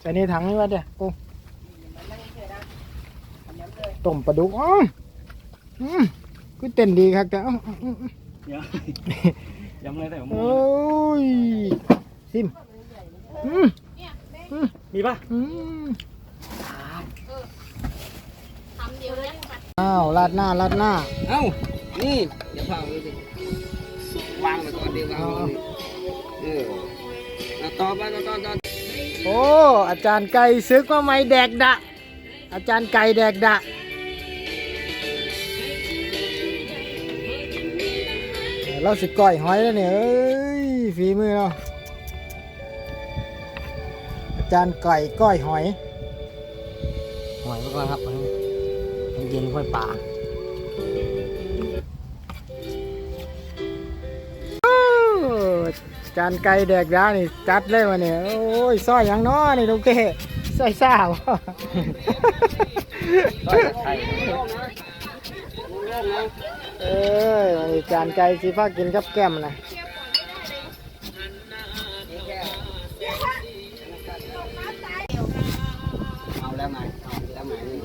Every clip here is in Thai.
ใส่ในถังนี่วะเดี๋ยวกุ้งต้มปลาดุกอ๋ออืมก็เต้นดีครับแต่อ้าวอื้ออื้ออื้อเดี๋ยวย้ำเลยแต่ผมโอ้ยซิมอืมมีปะอืมทำเดียวแล้วอ้าวราดหน้าราดหน้าเอ้านี่อย่าเผาเลยสิวางไปก่อนดีวางไว้ก่อนดิเออเอา ต่อไปต่อต่อต่อโอ้อาจารย์ไก่ซึกว่าไม่แดกดะ อาจารย์ไก่แดกดะเราสิก้อยหอยแล้วเนี่ยเอ้ยฝีมือเราอาจารย์ไก่ก้อยหอย หอยไว้ก่อนครับมันเย็นค่อยป่า จานไก่แดกดานี่จัดเลยวันนี้โอ้ยซอยหยังน้อนี่ลูกเก้ซอยซ่าบ่ต้อยไข่เอ้ยวันนี้จานไก่สิฟ้ากินกับแก้มนะเอาแล้วไงเอาแล้วไงนี่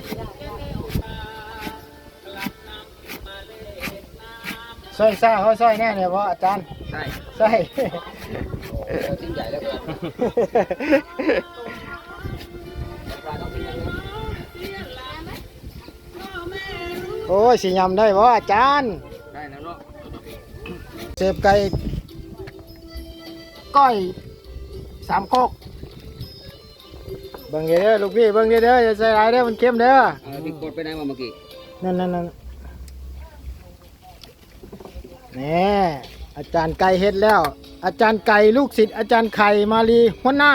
ซอยซ่าเขาซอยแน่เนี่ยเพราะอาจารย์ใช่ใช่โอ้ ชิ้นใหญ่แล้วกันโอ้ยสิยำได้บ่อาจารย์ได้แล้วเนาะเสพไก่ก้อยสามโคกเบิ่งเด้อลูกพี่เบิ่งเด้ออย่าใส่หลายเด้อมันเค็มเด้อเอาพี่กดไปไหนมาเมื่อกี้นั่นนั่นนั่นนี่อาจารย์ไก่เฮ็ดแล้ว อาจารย์ไก่ลูกศิษย์อาจารย์ไข่มาลีหัวหน้า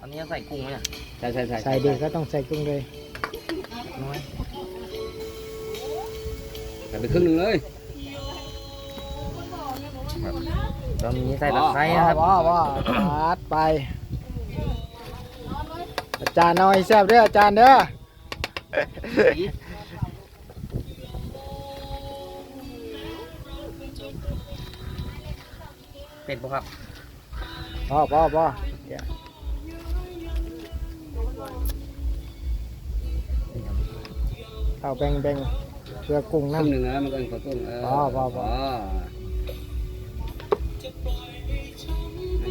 อันนี้ใส่กุ้งไหมเนี่ยใส่ใส่ใส่ใส่ดีก็ต้องใส่กุ้งเลยน้อยใส่ไปครึ่งหนึ่งเลยเรามีใส่ตะไคร้นะครับว้าวว้าวปาดไป อาจารย์เอาให้แซ่บเด้ออาจารย์เด้อ เป็ดปะครับพ่อพ่อพ่อเดี๋ยวเอาแบ่งแบ่งเพื่อกุ้งคน้ำรึ่งหนึ่งนะมันก็ขอกุ้งเอออ๋อพอพออ๋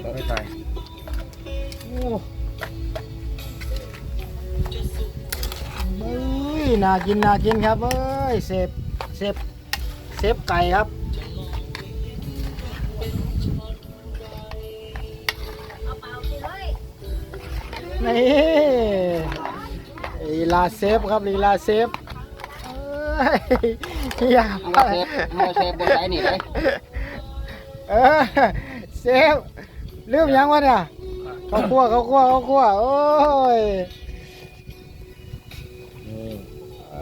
อไม่ใส่โอ้เอ้ยน่ากินน่ากินครับเอ้ยเซฟเซฟเซฟไก่ครับ ลีลาเซฟครับลีลาเซฟเอ้ยอย่าเอามาเชฟเอามาเชฟบนไหนนี่เลยเออเซฟลืมยังวะเนี่ยเขาคั่วเขาคั่วเขาคั่วโอ้ย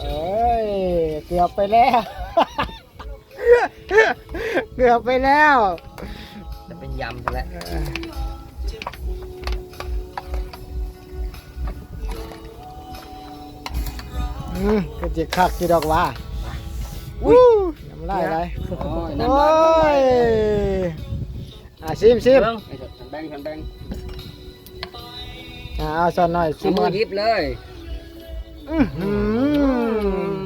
เอ้ยเกือบไปแล้ว เกือบไปแล้ว จะเป็นยำแล้ว อืมก็จะคักจีดอกว่าวู้น้ำลายไหลโอ้ยโอ้น้ำลายยอะซิมซิมเบิ้งไอ้ฉันแบงฉันแบงอะเอาซอนหน่อยซิเอามมืก่ออนหยิบเลยอื้อหื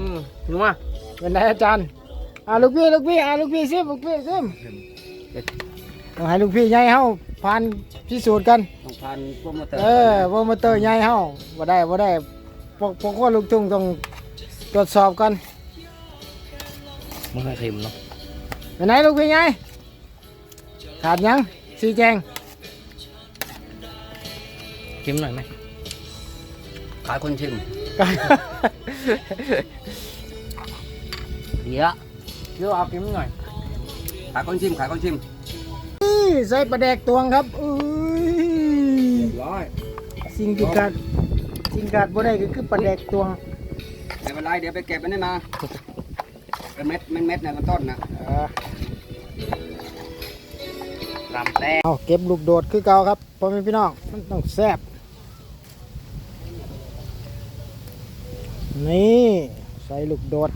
อนัวเป็นไงอาจารย์อะลูกพี่ลูกพี่อะลูกพี่ซิมลูกพี่ซิมต้องให้ลูกพี่ใหญ่เฮาผ่านพิสูจน์กัน ต้องพันพวกมอเตอร์เออโปรโมเตอร์ใหญ่เฮาบ่ได้บ่ได้พ วกพวกคนลูกทุ่งต้องตรวจสอบกันมันไม่เค็มเนาะไปไหนลูกพี่ใหญ่ขาดหยังสีแจงเค็มหน่อยไหมขายคนชิมเดี๋ยวเดี๋ยวเอาเค็มหน่อยขายคนชิมขายคนชิมนี่ใส่ปลาแดกตวงครับอุ้ยร้อยสิ่งที่ขาด สิ่งขาดบ่ได้ก็คือปลาแดกตวงไม่เป็นไรเดี๋ยวไปเก็บมันได้มาเป็นเม็ดเม็ดเม็ดนะมันต้นนะเออลำแต้เอาเก็บลูกโดดคือเก่าครับพ่อแม่พี่น้องมันต้องแซ่บนี่ใส่ลูกโดด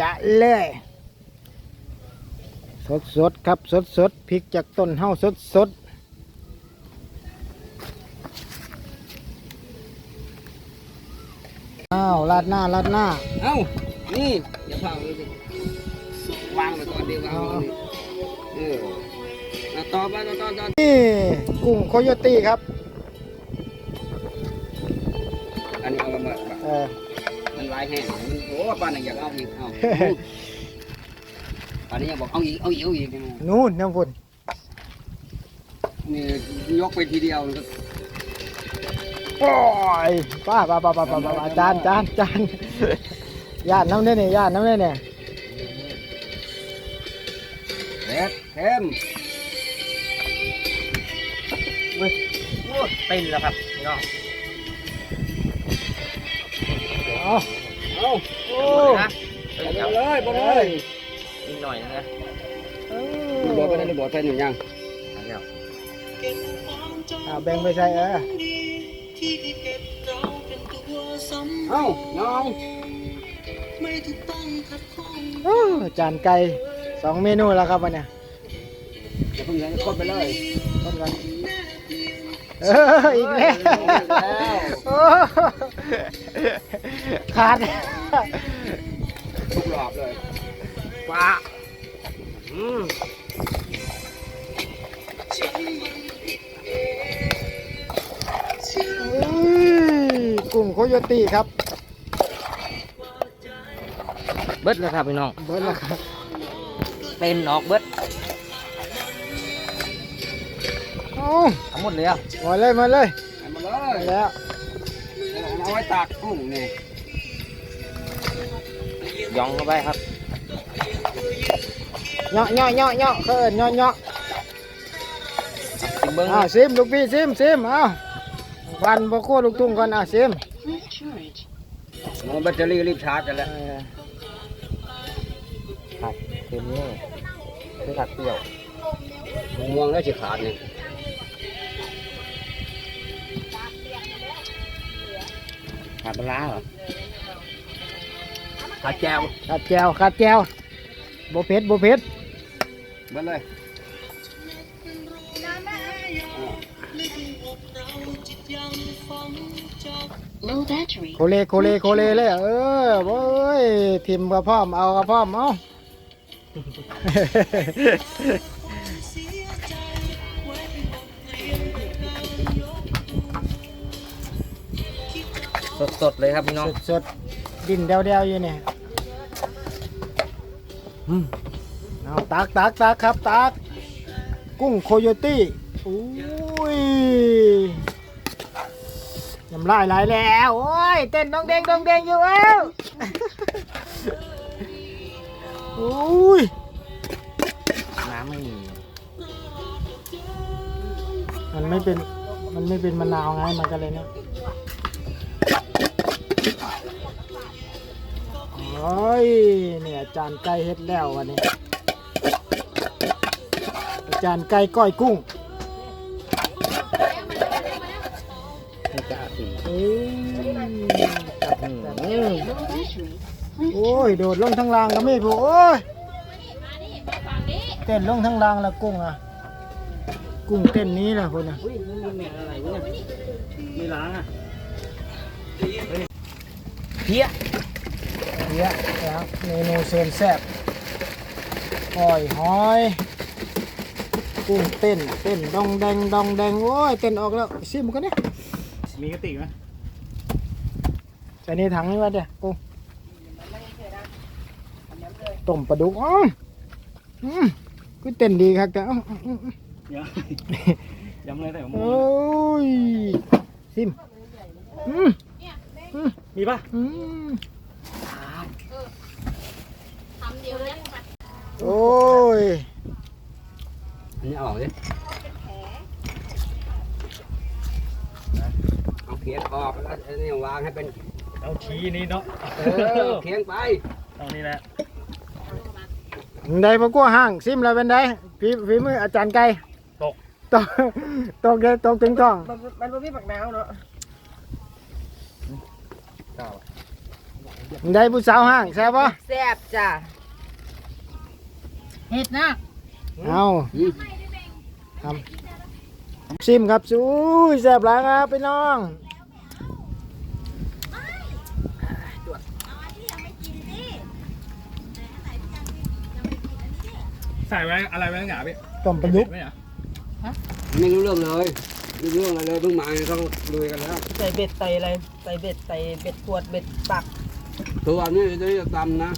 จะๆเลย สดสดๆครับสดสดๆพริกจากต้นเฮาสดสด อ้าวลาดหน้าลาดหน้า เอ้า นี่อย่าเผาเลยสิวางไปก่อนเดี๋ยววางไว้นี่เออเอาต่อไปต่อต่อต่อนี่กุ้งโคโยตี้ครับอันนี้เอามาเออมันลายแห้งมันโอ้ป้าน่ะอยากเอาอีกเอาอันนี้ยังบอกเอาอีกเอาอีกเอาอีกนู่นน้ำฝนนี่ยกไปทีเดียว โอ้ยป้าป้าป้าป้าป้าป้าจานจานจานญาติน้ำเนี่ยเนี่ยญาติน้ำเนี่ยเนี่ยเผ็ดเค็มโอ้เป็นแล้วครับพี่น้องเอาเอาโอ้นะเอ้ยเอาเดี๋ยวเลยบอเลยนิดหน่อยนะบอไปได้บอไปหนึ่งยังเอาเดี๋ ยวอ่าแบ่งไปใส่เออเอ้าน้องโอ้จานไก่สองเมนูแล้วครับวันเนี้ยอย่าเพิ่งเลยกดไปเลยต้นกันเอออีกแล้วแล้วโอ้ขาดทุกรอบเลยว้าอืมอุ้ กุ้งโคโยตี้ครับ เบิดแล้วครับพี่น้อง เบิดแล้วครับ เป็นออกเบิดโอ้ทั้งหมดเลยอะมาเลยมาเลยมาเลยแล้วเอาไว้ตากกุ้งนี่ย่องเข้าไปครับเหาะเหาะเหาะเหาะเขินเหาะเหาะติมเบิ้งอ้าวซิมลูกพี่ซิมซิมอ้า พันพ่อโคตรลูกทุ่งก่อนอะซิมมันแบตเตอรี่รีบชาร์จกันแล้วเออผัดเค็มนี่คือผัดเปรี้ยวม่วงแล้วสิขาดนี่ผัดปลาร้าเหรอผัดแจ่วขาดแจวขาดแจวโบเผ็ดโบเผ็ดเบิดเลย Low battery. โคเลโคเลโคเลเลยเออโอ้ยทิมกระพร้อมเอากระพร้อมเอาสดๆเลยครับพี่น้อง สดสดดินเดียวเดียวๆอยู่เนี่ยอืมเอาตักตักตักครับตัก กุ้งโคโยตี้ อุ้ยยำลายไหลายแล้ว โอ้ย เต้นดองเด้งดองเด้งอยู่แล้วอุ้ย น้ำไม่มี มันไม่เป็น มันไม่เป็นมะนาวไง มันก็เลยเนี่ยโอ้ย เนี่ยจานไก่เฮ็ดแล้ววันนี้ จานไก่ก้อยกุ้ง โอ้ย โดดลงทั้งรางก็ไม่ผูโอ้ยเต้นลงทั้งรางแล้วกุ้งอะ กุ้งเต้นนี้แหละคุณอะอุ้ยมันมีแมงอะไรวะเนี่ยไม่ล้างอะเพี้ยเยอะแล้วเมนูเซนแซ่บก้อยหอย กุ้งเต้น เต้นดองแดงดองแดงโอ้ยเต้นออกแล้วซิมกันเนี่ยมีกระติกไหม ใส่ในถังนี่วะเดี๋ยวกุ้งต้มปลาดุกอ๋ออืมก็เต้นดีครับแต่เอ้าอืมอืมยำเลยแต่ผมโอ้ยซิมอืมมีป่ะอืมทำเดียวเนี่ยโอ้ยอันนี้เอาออกดิเอาเขียนออกแล้วอันนี้วางให้เป็น เอาทีนี้เนาะเออเขียนไปตรงนี้แหละได้พวกกัวห้างซิมแล้วเป็นไดฝีฝีมืออาจารย์ไก่ตกตกตกเด้ตกถึงท้องมันไม่มีปักน้ำเนาะได้ผู้สาวห้างแซ่บปะแซ่บจ้ะเห็ดนะเอาอืมครับซิมครับสู้ยแซ่บหลายครับพี่น้อง ส่ไว้อะไรไว้หนาพี่ต้มปลาดุกไม่เหรอไม่รู้เรื่องเลยไม่รู้เรื่องอะไรเลยเพิ่งมาเขาลุยกันแล้วใส่เบ็ดใส่อะไรใส่เบ็ดใส่เบ็ดขวดเบ็ดปักตัวอันนี้จะจะตำนะ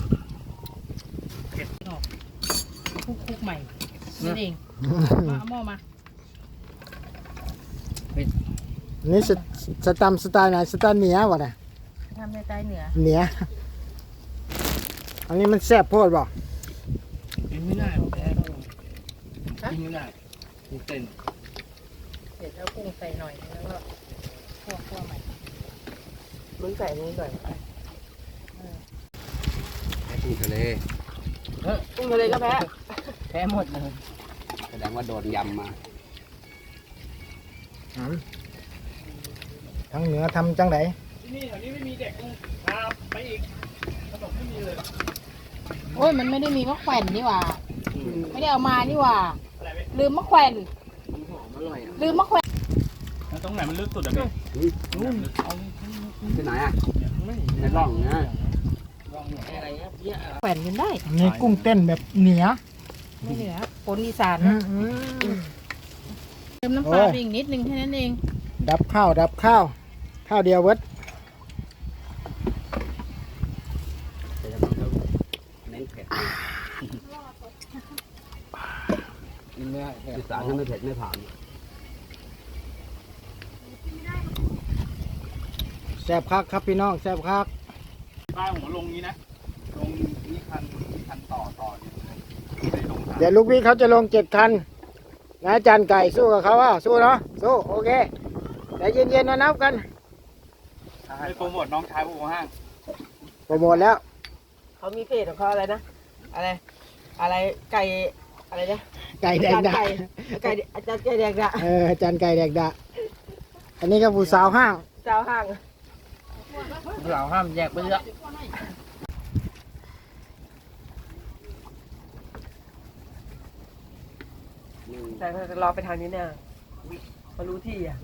คุกคุกใหม่นี่เองมาเอาหม้อมานี่สสตัมสไตล์ไหนสไตล์เหนียวะเนี่ยทำในใต้เหนือเหนียอันนี้มันแซ่บโพดบ่กินไม่ได้ผมแพ้ กินไม่ได้กูเต้นเดี๋ยวเอากุ้งใส่หน่อยแล้วก็คั่วคั่วใหม่ลุ้นใส่นี้ก่อนแค่กุ้งทะเลกุ้งทะเลก็แพ้แพ้หมดเลยแสดงว่าโดนยำมาอืมทั้งเหนือทำจังไดที่นี่แถวนี้ไม่มีเด็กกูพาไปอีกขนมไม่มีเลยโอ้ยมันไม่ได้มีมะแขวนนี่หว่า ไม่ได้เอามานี่หว่าอะไรพี่ ลืมมะแขวนหอมอร่อยอะลืมมะแขวนแล้วตรงไหนมันลึกสุดอะพี่นู่นเอาที่ไหนอะไม่ในร่องนะลองหน่อยอะไรครับเยอะแขวนกันได้อันนี้กุ้งเต้นแบบเหนียไม่เหนือปนอีสานอืนะมอืมเติมน้ำปลาโอ้ยไปอีกนิดนึงแค่นั้นเอง ดับข้าวดับข้าวข้าวเดียวเวิร์ด แต่จะเขาเน้นเผ็ด กินไม่ได้แพ้ อี สานถ้าไม่เผ็ดไม่ผ่าน แซ่บคักครับพี่น้องแซ่บคักบ้านผมลงนี้นะ ลงนี่คันนี่คันต่อต่อเนี่ยไม่ได้ลงทางเดี๋ยวลูกพี่เขาจะลงเจ็ดคันนะอาจานไก่สู้กับเขาอะสู้เนาะสู้โอเคแต่เย็นๆนะนับกันไปโปรโมทน้องชายผู้ห้างโปรโมทแล้ว เขามีเพจของเขาอะไรนะ อะไร อะไรไก่ อะไรนะไก่แดงดาไก่ไก่อาจารย์ไก่แดงดะเอออาจารย์ไก่แดงดาอันนี้ก็ผู้สาวห้างเจ้าห้างเราห้ามแยกไปเยอะแต่รอไปทางนี้เนี่ยมารู้ที่อะ